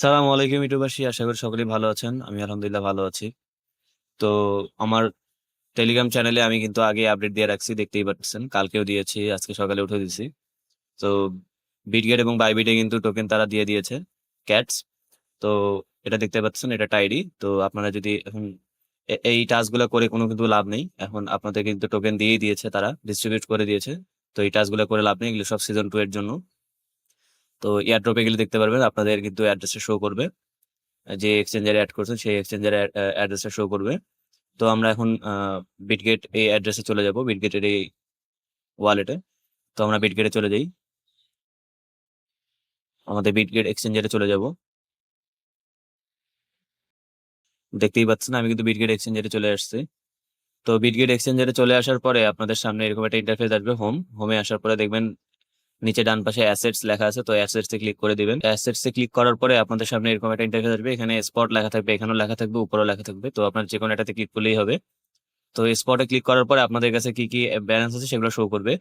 সালামু আলাইকুম ইউটিউবাসী আশা করি সকলেই ভালো আছেন। আমি আলহামদুলিল্লাহ ভালো আছি। তো আমার টেলিগ্রাম চ্যানেলে আমি কিন্তু আগে আপডেট দিয়ে রাখছি, দেখতেই পাচ্ছেন। কালকেও দিয়েছি, আজকে সকালে উঠে দিয়েছি। তো বিটগেট এবং বাইবিটে কিন্তু টোকেন তারা দিয়ে দিয়েছে ক্যাটস তো এটা দেখতে পাচ্ছেন, এটা টাইডি তো আপনারা যদি এখন এই টাস্কগুলো করে কোনো কিন্তু লাভ নেই। এখন আপনাদের কিন্তু টোকেন দিয়েই দিয়েছে তারা ডিস্ট্রিবিউট করে দিয়েছে। তো এই টাস্কগুলো করে লাভ নেই, এগুলো সব সিজন টু এর জন্য। তো এয়ারড্রপে গেলে দেখতে পারবেন আপনাদের কিন্তু অ্যাড্রেসে শো করবে। যে এক্সচেঞ্জারে অ্যাড করছেন, সেই এক্সচেঞ্জার অ্যাড্রেসটা শো করবে। তো আমরা এখন বিটগেট এই অ্যাড্রেসে চলে যাব বিটগেটের এই ওয়ালেটে তো আমরা বিটগেটে চলে যাই। আমাদের বিটগেট এক্সচেঞ্জারে চলে যাব। দেখতেই পাচ্ছেন, আমি কিন্তু বিটগেট এক্সচেঞ্জারে চলে আসছি। তো বিটগেট এক্সচেঞ্জারে চলে আসার পরে আপনাদের সামনে এরকম একটা ইন্টারফেস আসবে হোম হোমে আসার পরে দেখবেন নিচে ডান পাশে অ্যাসেটস লেখা আছে, তো অ্যাসেটস এ ক্লিক করে দিবেন। অ্যাসেটস এ ক্লিক করার পরে আপনাদের সামনে এরকম একটা ইন্টারফেস আসবে। এখানে স্পট লেখা থাকবে, এখানেও লেখা থাকবে, উপরেও লেখা থাকবে। তো আপনার যে কোনো একটাতে ক্লিক করলেই হবে। তো স্পটে ক্লিক করার পরে আপনাদের কাছে কি কি ব্যালেন্স আছে সেগুলো শো করবে।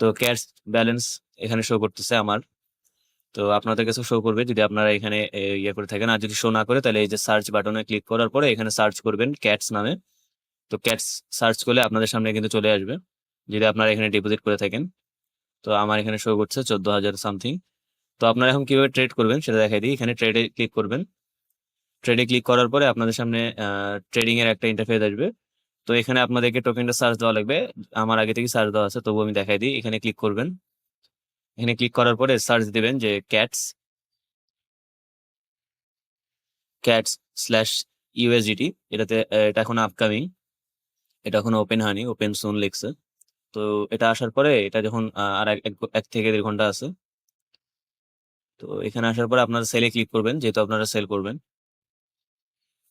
তো ক্যাশ ব্যালেন্স এখানে শো করতেছে আমার। তো আপনাদের কাছে শো করবে। যদি আপনারা এখানে ইয়ে করে থাকেন, আর যদি শো না করে, তাহলে এই যে সার্চ বাটনে ক্লিক করার পরে এখানে সার্চ করবেন ক্যাটস নামে। তো ক্যাটস সার্চ করলে আপনাদের সামনে কিন্তু চলে আসবে। যদি আপনারা এখানে ডিপোজিট করে থাকেন। তো আমার এখানে শো করছে চোদ্দ হাজার সামথিং তো আপনারা এখন কীভাবে ট্রেড করবেন সেটা দেখাই দিই। এখানে ট্রেডে ক্লিক করবেন। ট্রেডে ক্লিক করার পরে আপনাদের সামনে ট্রেডিং এর একটা ইন্টারফেস আসবে। তো এখানে আপনাদেরকে টোকেনটা সার্চ দেওয়া লাগবে। আমার আগে থেকে সার্চ দেওয়া আছে তবু আমি দেখাই দিই। এখানে ক্লিক করবেন। এখানে ক্লিক করার পরে সার্চ দিবেন যে ক্যাটস ক্যাটস স্ল্যাশ ইউএসডিটি এটাতে এটা এখন আপকামিং এটা এখন ওপেন হয়নি ওপেন সুন লিখছে। তো এটা আসার পরে এটা যখন আর এক- থেকে দেড় ঘণ্টা আছে। তো এখানে আসার পরে আপনারা সেলে ক্লিক করবেন, যেহেতু আপনারা সেল করবেন।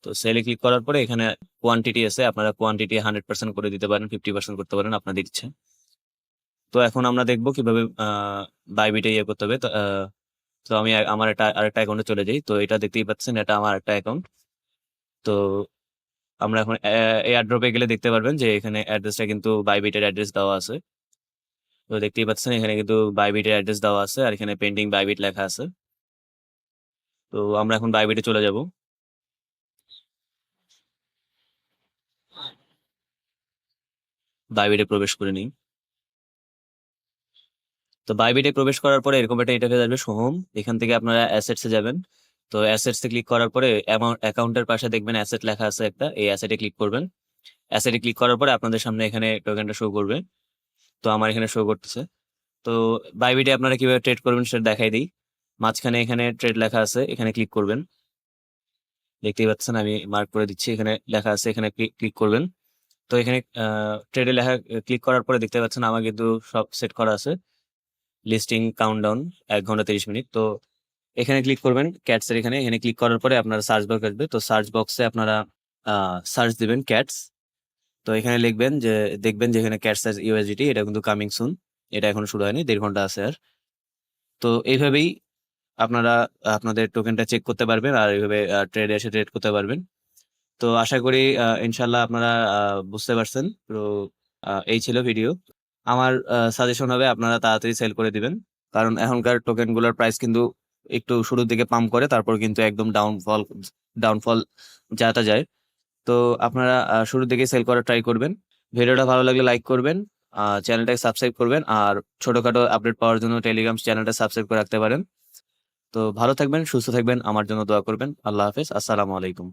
তো সেলে ক্লিক করার পরে এখানে কোয়ান্টিটি আছে, আপনারা কোয়ান্টিটি হান্ড্রেড পার্সেন্ট করে দিতে পারেন ফিফটি পার্সেন্ট করতে পারেন আপনাদের ইচ্ছে। তো এখন আমরা দেখব কীভাবে বাইবিটে ইয়ে করতে হবে। তো আমি আমার একটা, আরেকটা অ্যাকাউন্টে চলে যাই। তো এটা দেখতেই পাচ্ছেন, এটা আমার একটা অ্যাকাউন্ট তো আমরা এখন এয়ারড্রপে গেলে দেখতে পারবেন যে এখানে অ্যাড্রেসটা কিন্তু বাইবিটের অ্যাড্রেস দেওয়া আছে। তো দেখতেই পাচ্ছেন এখানে কিন্তু বাইবিটের অ্যাড্রেস দেওয়া আছে আর এখানে পেন্টিং বাইবিট লেখা আছে। তো আমরা এখন বাইবিটে চলে যাব। বাইবিটে প্রবেশ করে নিই। তো বাইবিটে প্রবেশ করার পরে এরকম একটা ইন্টারফেস আসবে, সোহম। এখান থেকে আপনারা অ্যাসেটসে যাবেন। তো অ্যাসেটসে ক্লিক করার পরে অ্যাকাউন্টের পাশে দেখবেন অ্যাসেট লেখা আছে একটা, এই অ্যাসেটে ক্লিক করবেন। অ্যাসেটে ক্লিক করার পরে আপনাদের সামনে এখানে টোকেনটা শো করবে। তো আমার এখানে শো করতেছে। তো বাইবিটে আপনারা কীভাবে ট্রেড করবেন সেটা দেখাই দিই। মাঝখানে এখানে ট্রেড লেখা আছে, এখানে ক্লিক করবেন। দেখতেই পাচ্ছেন আমি মার্ক করে দিচ্ছি, এখানে লেখা আছে, এখানে ক্লিক করবেন। তো এখানে ট্রেডে লেখা ক্লিক করার পরে দেখতে পাচ্ছেন আমার কিন্তু সব সেট করা আছে। লিস্টিং কাউন্টডাউন এক ঘণ্টা তিরিশ মিনিট। তো এখানে ক্লিক করবেন ক্যাটসের এখানে এখানে ক্লিক করার পরে আপনারা সার্চ বক্স আসবে। তো সার্চ বক্সে আপনারা সার্চ দিবেন ক্যাটস তো এখানে লিখবেন যে, দেখবেন যে এখানে ক্যাটস ইউএসডিটি এটা কিন্তু কামিং সুন এটা এখনও শুরু হয়নি, দেড় ঘণ্টা আছে আর। তো এইভাবেই আপনারা, আপনাদের টোকেনটা চেক করতে পারবেন আর এইভাবে ট্রেডে এসে ট্রেড করতে পারবেন। তো আশা করি ইনশাল্লাহ আপনারা বুঝতে পারছেন। তো এই ছিল ভিডিও আমার সাজেশন হবে আপনারা তাড়াতাড়ি সেল করে দিবেন। কারণ এখনকার টোকেনগুলোর প্রাইস কিন্তু একটু শুরুর দিকে পাম্প করে, তারপর কিন্তু একদম ডাউনফল ডাউনফল যাতা যায়। তো আপনারা শুরুর দিকে সেল করার ট্রাই করবেন। ভিডিওটা ভালো লাগলে লাইক করবেন চ্যানেলটাকে সাবস্ক্রাইব করবেন, আর ছোটোখাটো আপডেট পাওয়ার জন্য টেলিগ্রাম চ্যানেলটা সাবস্ক্রাইব করে রাখতে পারেন। তো ভালো থাকবেন, সুস্থ থাকবেন, আমার জন্য দোয়া করবেন। আল্লাহ হাফেজ, আসসালামু আলাইকুম।